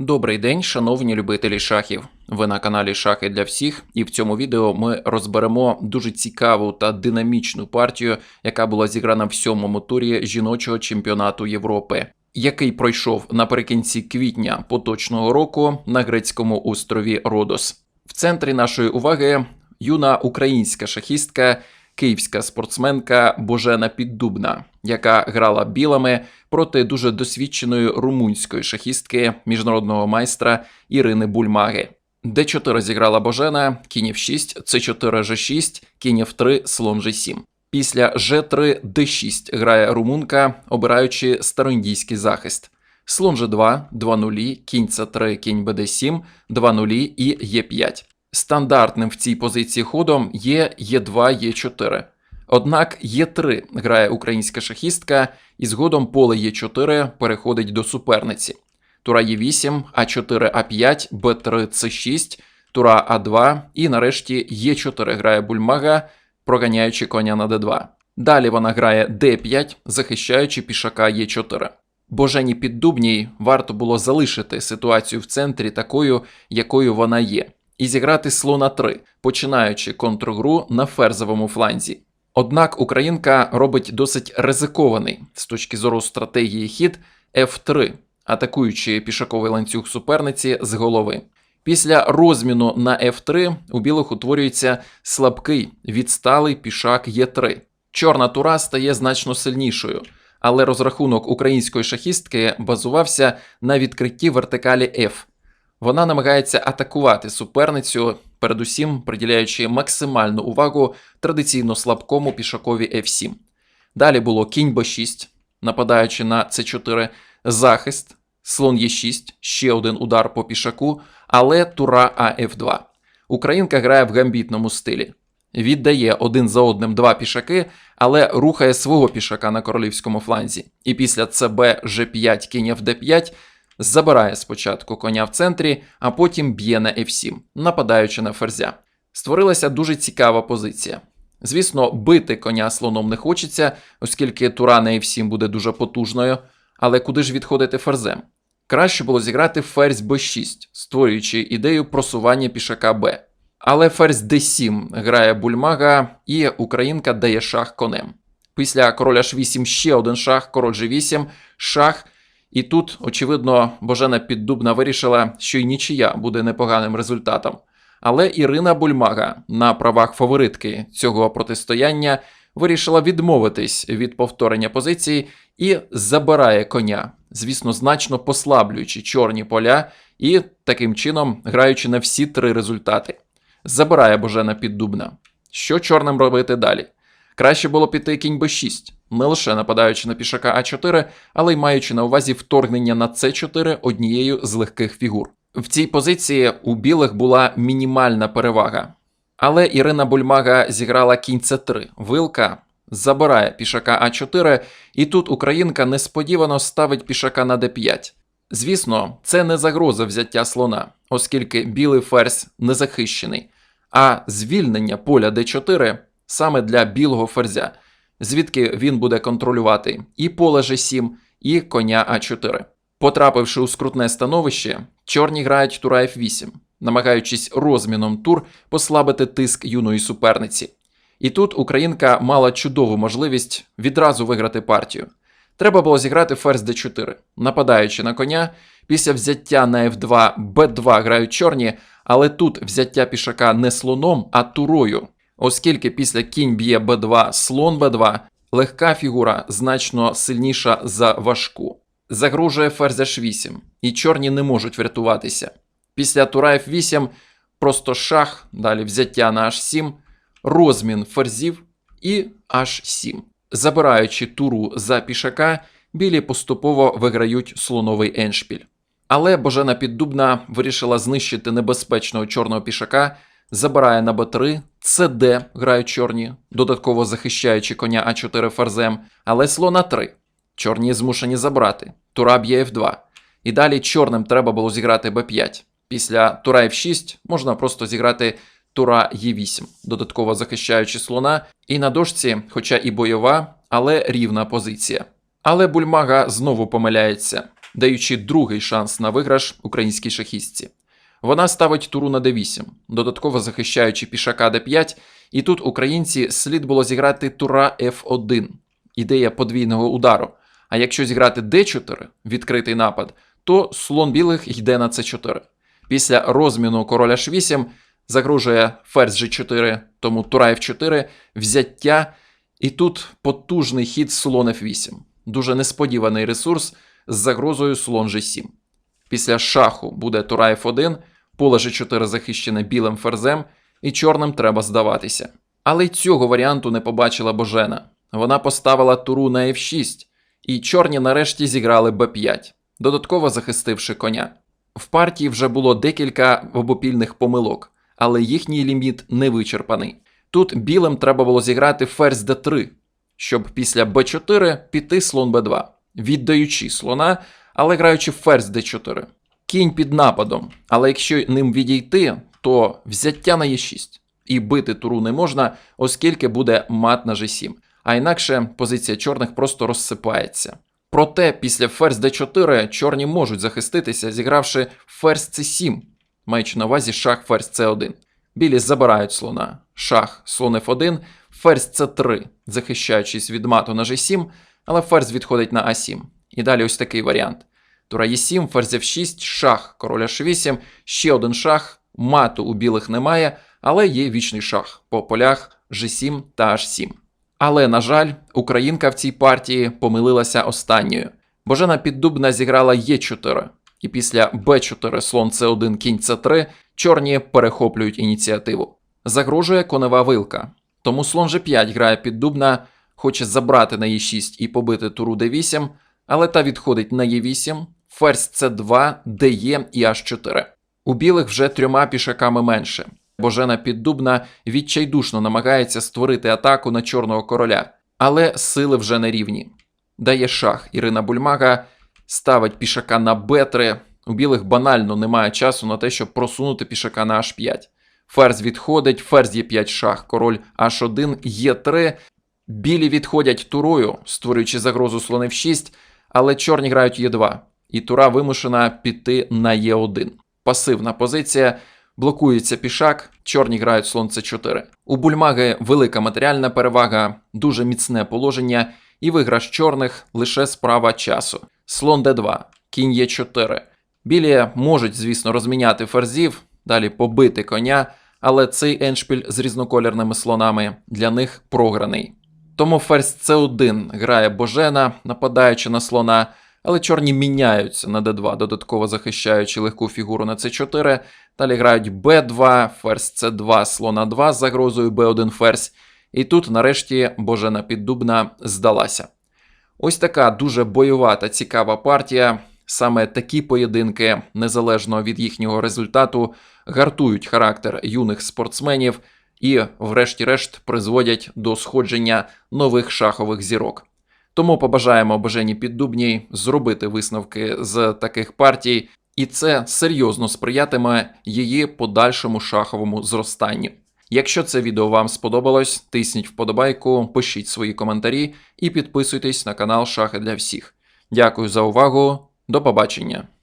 Добрий день, шановні любителі шахів. Ви на каналі Шахи для всіх, і в цьому відео ми розберемо дуже цікаву та динамічну партію, яка була зіграна в сьомому турі жіночого чемпіонату Європи, який пройшов наприкінці квітня поточного року на грецькому острові Родос. В центрі нашої уваги юна українська шахістка, київська спортсменка Божена Піддубна, яка грала білими проти дуже досвідченої румунської шахістки міжнародного майстра Ірини Бульмаги. Д4 зіграла Божена, кінь F6, С4 Ж6, кінь F3, слон Ж7. Після Ж3 Д6 грає румунка, обираючи староіндійський захист. Слон Ж2, 2 нулі, кінь С3, кінь БД7, 2 нулі і Е5. Стандартним в цій позиції ходом є Е2, Е4. Однак Е3 грає українська шахістка, і згодом поле Е4 переходить до суперниці. Тура Е8, А4, А5, Б3, С6, Тура А2 і нарешті Е4 грає бульмага, проганяючи коня на Д2. Далі вона грає Д5, захищаючи пішака Е4. Божені Піддубній варто було залишити ситуацію в центрі такою, якою вона є, і зіграти слона 3, починаючи контргру на ферзовому фланзі. Однак українка робить досить ризикований з точки зору стратегії хід F3, атакуючи пішаковий ланцюг суперниці з голови. Після розміну на F3 у білих утворюється слабкий відсталий пішак Е3. Чорна тура стає значно сильнішою, але розрахунок української шахістки базувався на відкритті вертикалі F. Вона намагається атакувати суперницю, передусім приділяючи максимальну увагу традиційно слабкому пішакові F7. Далі було кінь b6, нападаючи на c4, захист, слон Е6, ще один удар по пішаку, але тура АФ2. Українка грає в гамбітному стилі. Віддає один за одним два пішаки, але рухає свого пішака на королівському фланзі. І після ЦБ G5 кінь F5 забирає спочатку коня в центрі, а потім б'є на F7, нападаючи на ферзя. Створилася дуже цікава позиція. Звісно, бити коня слоном не хочеться, оскільки тура на F7 буде дуже потужною, але куди ж відходити ферзем? Краще було зіграти ферзь b6, створюючи ідею просування пішака Б. Але ферзь d7 грає бульмага, і українка дає шах конем. Після короля h8 ще один шах, король g8, шах. І тут, очевидно, Божена Піддубна вирішила, що й нічия буде непоганим результатом. Але Ірина Бульмага на правах фаворитки цього протистояння вирішила відмовитись від повторення позиції і забирає коня, звісно, значно послаблюючи чорні поля і таким чином граючи на всі три результати. Забирає Божена Піддубна. Що чорним робити далі? Краще було піти кінь b6, не лише нападаючи на пішака А4, але й маючи на увазі вторгнення на С4 однією з легких фігур. В цій позиції у білих була мінімальна перевага. Але Ірина Бульмага зіграла кінь С3, вилка забирає пішака А4, і тут українка несподівано ставить пішака на Д5. Звісно, це не загроза взяття слона, оскільки білий ферзь не захищений, а звільнення поля Д4 саме для білого ферзя, звідки він буде контролювати і поле G7, і коня А4. Потрапивши у скрутне становище, чорні грають тура F8, намагаючись розміном тур послабити тиск юної суперниці. І тут українка мала чудову можливість відразу виграти партію. Треба було зіграти ферзь d4, нападаючи на коня. Після взяття на f2 b2 грають чорні, але тут взяття пішака не слоном, а турою, оскільки після кінь б'є b2, слон b2, легка фігура значно сильніша за важку. Загрожує ферзь h8, і чорні не можуть врятуватися. Після тура f8 просто шах, далі взяття на h7, розмін ферзів і h7. Забираючи туру за пішака, білі поступово виграють слоновий еншпіль. Але Божена Піддубна вирішила знищити небезпечного чорного пішака, забирає на Б3, СД грають чорні, додатково захищаючи коня А4 ферзем, але слона 3. Чорні змушені забрати. Тура б'є F2. І далі чорним треба було зіграти Б5. Після тура F6 можна просто зіграти тура Е8, додатково захищаючи слона, і на дошці, хоча і бойова, але рівна позиція. Але бульмага знову помиляється. даючи другий шанс на виграш українській шахістці. Вона ставить туру на d8, додатково захищаючи пішака d5, і тут українці слід було зіграти тура f1, ідея подвійного удару. А якщо зіграти d4, відкритий напад, то слон білих йде на c4. Після розміну короля h8 загрожує ферзь g4, тому тура f4, взяття, і тут потужний хід слон f8. Дуже несподіваний ресурс з загрозою слон g7. Після шаху буде тура f1, поле g4 захищене білим ферзем, і чорним треба здаватися. Але й цього варіанту не побачила Божена. Вона поставила туру на f6, і чорні нарешті зіграли b5, додатково захистивши коня. В партії вже було декілька обопільних помилок, але їхній ліміт не вичерпаний. Тут білим треба було зіграти ферзь d3, щоб після b4 піти слон b2, віддаючи слона, але граючи ферзь d4. Кінь під нападом, але якщо ним відійти, то взяття на e6. І бити туру не можна, оскільки буде мат на g7. А інакше позиція чорних просто розсипається. Проте після ферзь d4 чорні можуть захиститися, зігравши ферзь c7, маючи на увазі шах ферзь c1. Білі забирають слона. Шах, слон f1, ферзь c3, захищаючись від мату на g7, але ферзь відходить на a7. І далі ось такий варіант. Тура e7, ферзь f6, шах, король h8, ще один шах, мату у білих немає, але є вічний шах по полях g7 та h7. Але, на жаль, українка в цій партії помилилася останньою. Божена Піддубна зіграла Е4, і після Б4 слон С1 кінь С3 чорні перехоплюють ініціативу. Загрожує конева вилка. Тому слон G5 грає Піддубна, хоче забрати на Е6 і побити туру d8, але та відходить на Е8, ферзь С2, ДЕ і H4. У білих вже трьома пішаками менше. Божена Піддубна відчайдушно намагається створити атаку на чорного короля, але сили вже не рівні. Дає шах Ірина Бульмага, ставить пішака на Б3. У білих банально немає часу на те, щоб просунути пішака на H5. Ферзь відходить, ферзь Е5 шах, король H1, Е3. Білі відходять турою, створюючи загрозу слон F6, але чорні грають Е2, і тура вимушена піти на Е1. Пасивна позиція. Блокується пішак, чорні грають слон С4. У бульмаги велика матеріальна перевага, дуже міцне положення, і виграш чорних лише справа часу. Слон Д2, кінь Е4. Білі можуть, звісно, розміняти ферзів, далі побити коня, але цей еншпіль з різнокольорними слонами для них програний. Тому ферзь С1 грає Божена, нападаючи на слона, але чорні міняються на d2, додатково захищаючи легку фігуру на c4. Далі грають b2, ферзь c2, слона 2 з загрозою b1 ферзь. І тут, нарешті, Божена Піддубна здалася. Ось така дуже бойова та цікава партія. Саме такі поєдинки, незалежно від їхнього результату, гартують характер юних спортсменів і, врешті-решт, призводять до сходження нових шахових зірок. Тому побажаємо бажені Піддубній зробити висновки з таких партій, і це серйозно сприятиме її подальшому шаховому зростанню. Якщо це відео вам сподобалось, тисніть вподобайку, пишіть свої коментарі і підписуйтесь на канал Шахи для всіх. Дякую за увагу, до побачення!